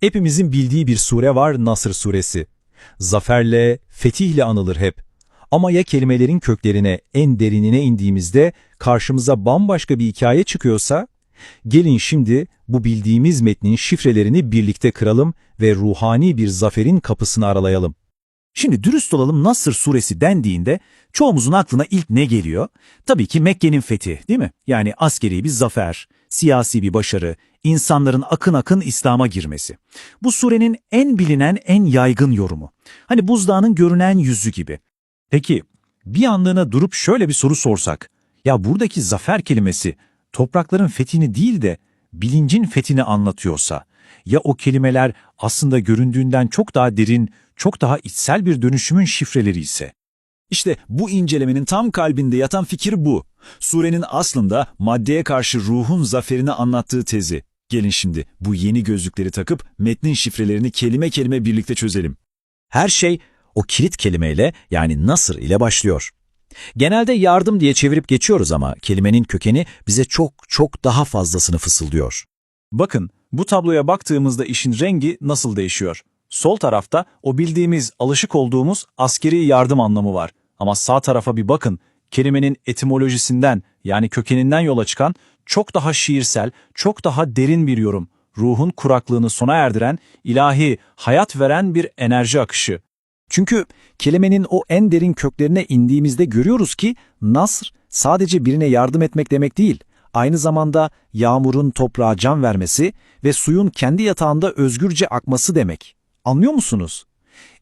Hepimizin bildiği bir sure var Nasr suresi. Zaferle, fetihle anılır hep. Ama ya kelimelerin köklerine, en derinine indiğimizde karşımıza bambaşka bir hikaye çıkıyorsa? Gelin şimdi bu bildiğimiz metnin şifrelerini birlikte kıralım ve ruhani bir zaferin kapısını aralayalım. Şimdi dürüst olalım Nasr suresi dendiğinde çoğumuzun aklına ilk ne geliyor? Tabii ki Mekke'nin fethi değil mi? Yani askeri bir zafer, siyasi bir başarı, insanların akın akın İslam'a girmesi. Bu surenin en bilinen, en yaygın yorumu. Hani buzdağının görünen yüzü gibi. Peki bir anlığına durup şöyle bir soru sorsak. Ya buradaki zafer kelimesi toprakların fethini değil de bilincin fethini anlatıyorsa, ya o kelimeler aslında göründüğünden çok daha derin, çok daha içsel bir dönüşümün şifreleri ise? İşte bu incelemenin tam kalbinde yatan fikir bu. Surenin aslında maddeye karşı ruhun zaferini anlattığı tezi. Gelin şimdi bu yeni gözlükleri takıp metnin şifrelerini kelime kelime birlikte çözelim. Her şey o kilit kelimeyle yani Nasır ile başlıyor. Genelde yardım diye çevirip geçiyoruz ama kelimenin kökeni bize çok çok daha fazlasını fısıldıyor. Bakın, bu tabloya baktığımızda işin rengi nasıl değişiyor? Sol tarafta o bildiğimiz, alışık olduğumuz askeri yardım anlamı var. Ama sağ tarafa bir bakın, kelimenin etimolojisinden yani kökeninden yola çıkan çok daha şiirsel, çok daha derin bir yorum. Ruhun kuraklığını sona erdiren, ilahi, hayat veren bir enerji akışı. Çünkü kelimenin o en derin köklerine indiğimizde görüyoruz ki Nasr sadece birine yardım etmek demek değil. Aynı zamanda yağmurun toprağa can vermesi ve suyun kendi yatağında özgürce akması demek. Anlıyor musunuz?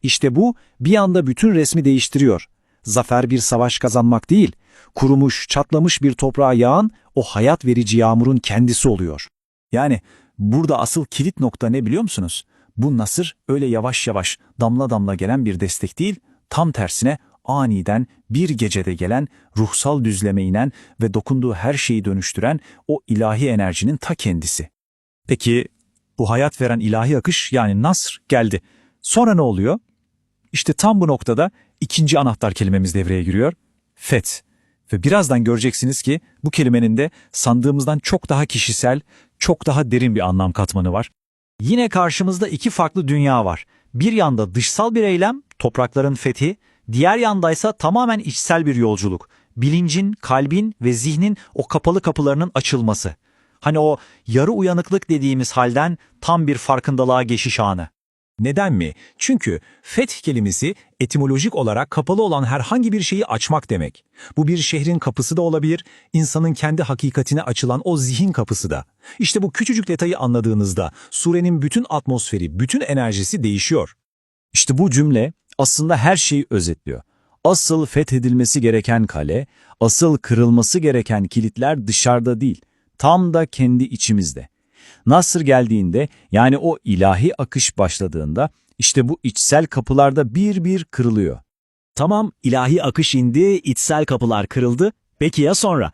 İşte bu bir anda bütün resmi değiştiriyor. Zafer bir savaş kazanmak değil, kurumuş, çatlamış bir toprağa yağan o hayat verici yağmurun kendisi oluyor. Yani burada asıl kilit nokta ne biliyor musunuz? Bu nasır öyle yavaş yavaş damla damla gelen bir destek değil, tam tersine aniden bir gecede gelen, ruhsal düzleme inen ve dokunduğu her şeyi dönüştüren o ilahi enerjinin ta kendisi. Peki bu hayat veren ilahi akış yani Nasr geldi. Sonra ne oluyor? İşte tam bu noktada ikinci anahtar kelimemiz devreye giriyor. Feth. Ve birazdan göreceksiniz ki bu kelimenin de sandığımızdan çok daha kişisel, çok daha derin bir anlam katmanı var. Yine karşımızda iki farklı dünya var. Bir yanda dışsal bir eylem, toprakların fethi, diğer yandaysa tamamen içsel bir yolculuk. Bilincin, kalbin ve zihnin o kapalı kapılarının açılması. Hani o yarı uyanıklık dediğimiz halden tam bir farkındalığa geçiş anı. Neden mi? Çünkü feth kelimesi etimolojik olarak kapalı olan herhangi bir şeyi açmak demek. Bu bir şehrin kapısı da olabilir, insanın kendi hakikatine açılan o zihin kapısı da. İşte bu küçücük detayı anladığınızda surenin bütün atmosferi, bütün enerjisi değişiyor. İşte bu cümle aslında her şeyi özetliyor. Asıl fethedilmesi gereken kale, asıl kırılması gereken kilitler dışarıda değil, tam da kendi içimizde. Nasır geldiğinde yani o ilahi akış başladığında işte bu içsel kapılarda bir bir kırılıyor. Tamam ilahi akış indi, içsel kapılar kırıldı. Peki ya sonra?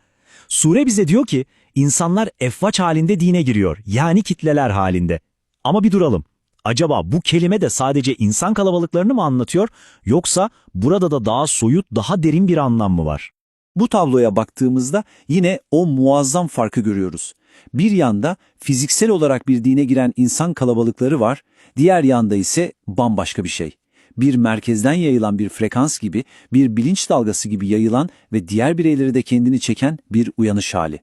Sure bize diyor ki insanlar efvaç halinde dine giriyor yani kitleler halinde. Ama bir duralım. Acaba bu kelime de sadece insan kalabalıklarını mı anlatıyor yoksa burada da daha soyut, daha derin bir anlam mı var? Bu tabloya baktığımızda yine o muazzam farkı görüyoruz. Bir yanda fiziksel olarak bir dine giren insan kalabalıkları var, diğer yanda ise bambaşka bir şey. Bir merkezden yayılan bir frekans gibi, bir bilinç dalgası gibi yayılan ve diğer bireyleri de kendini çeken bir uyanış hali.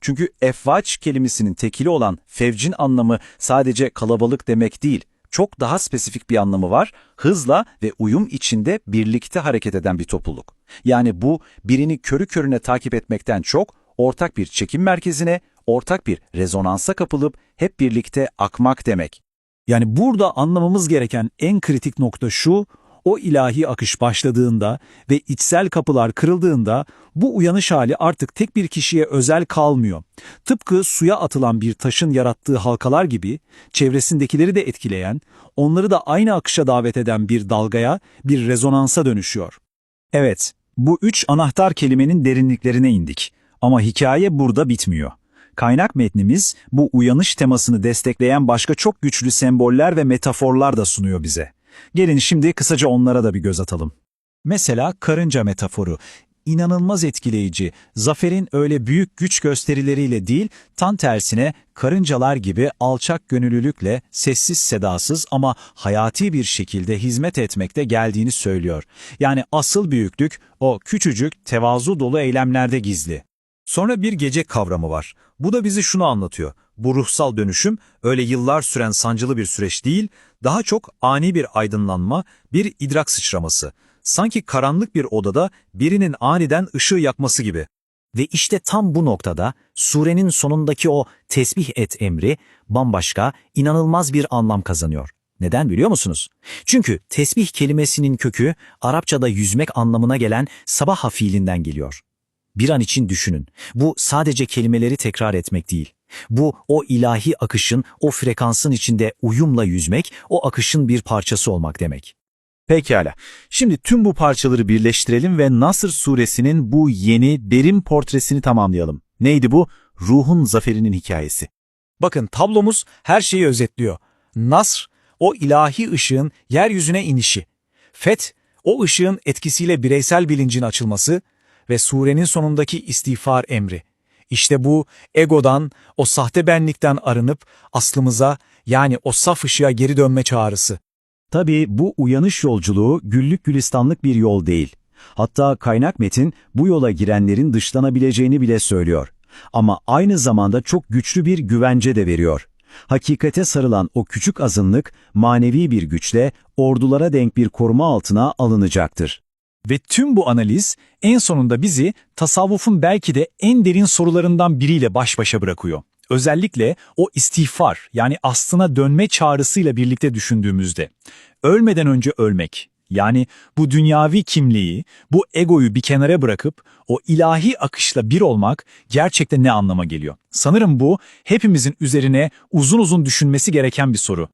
Çünkü efvaç kelimesinin tekili olan fevcin anlamı sadece kalabalık demek değil. Çok daha spesifik bir anlamı var. Hızla ve uyum içinde birlikte hareket eden bir topluluk. Yani bu birini körü körüne takip etmekten çok ortak bir çekim merkezine, ortak bir rezonansa kapılıp hep birlikte akmak demek. Yani burada anlamamız gereken en kritik nokta şu, o ilahi akış başladığında ve içsel kapılar kırıldığında bu uyanış hali artık tek bir kişiye özel kalmıyor. Tıpkı suya atılan bir taşın yarattığı halkalar gibi çevresindekileri de etkileyen, onları da aynı akışa davet eden bir dalgaya, bir rezonansa dönüşüyor. Evet, bu üç anahtar kelimenin derinliklerine indik. Ama hikaye burada bitmiyor. Kaynak metnimiz bu uyanış temasını destekleyen başka çok güçlü semboller ve metaforlar da sunuyor bize. Gelin şimdi kısaca onlara da bir göz atalım. Mesela karınca metaforu. inanılmaz etkileyici. Zafer'in öyle büyük güç gösterileriyle değil, tam tersine karıncalar gibi alçak gönüllülükle sessiz sedasız ama hayati bir şekilde hizmet etmekte geldiğini söylüyor. Yani asıl büyüklük o küçücük tevazu dolu eylemlerde gizli. Sonra bir gece kavramı var. Bu da bizi şunu anlatıyor. Bu ruhsal dönüşüm öyle yıllar süren sancılı bir süreç değil, daha çok ani bir aydınlanma, bir idrak sıçraması. Sanki karanlık bir odada birinin aniden ışığı yakması gibi. Ve işte tam bu noktada surenin sonundaki o tesbih et emri bambaşka, inanılmaz bir anlam kazanıyor. Neden biliyor musunuz? Çünkü tesbih kelimesinin kökü Arapçada yüzmek anlamına gelen sabaha fiilinden geliyor. Bir an için düşünün. Bu sadece kelimeleri tekrar etmek değil. Bu o ilahi akışın, o frekansın içinde uyumla yüzmek, o akışın bir parçası olmak demek. Pekala. Şimdi tüm bu parçaları birleştirelim ve Nasr suresinin bu yeni derin portresini tamamlayalım. Neydi bu? Ruhun zaferinin hikayesi. Bakın tablomuz her şeyi özetliyor. Nasr, o ilahi ışığın yeryüzüne inişi. Feth, o ışığın etkisiyle bireysel bilincin açılması ve surenin sonundaki istiğfar emri. İşte bu egodan, o sahte benlikten arınıp aslımıza yani o saf ışığa geri dönme çağrısı. Tabii bu uyanış yolculuğu güllük gülistanlık bir yol değil. Hatta kaynak metin bu yola girenlerin dışlanabileceğini bile söylüyor. Ama aynı zamanda çok güçlü bir güvence de veriyor. Hakikate sarılan o küçük azınlık manevi bir güçle ordulara denk bir koruma altına alınacaktır. Ve tüm bu analiz en sonunda bizi tasavvufun belki de en derin sorularından biriyle baş başa bırakıyor. Özellikle o istiğfar yani aslına dönme çağrısıyla birlikte düşündüğümüzde. Ölmeden önce ölmek. Yani bu dünyavi kimliği, bu egoyu bir kenara bırakıp o ilahi akışla bir olmak gerçekten ne anlama geliyor? Sanırım bu hepimizin üzerine uzun uzun düşünmesi gereken bir soru.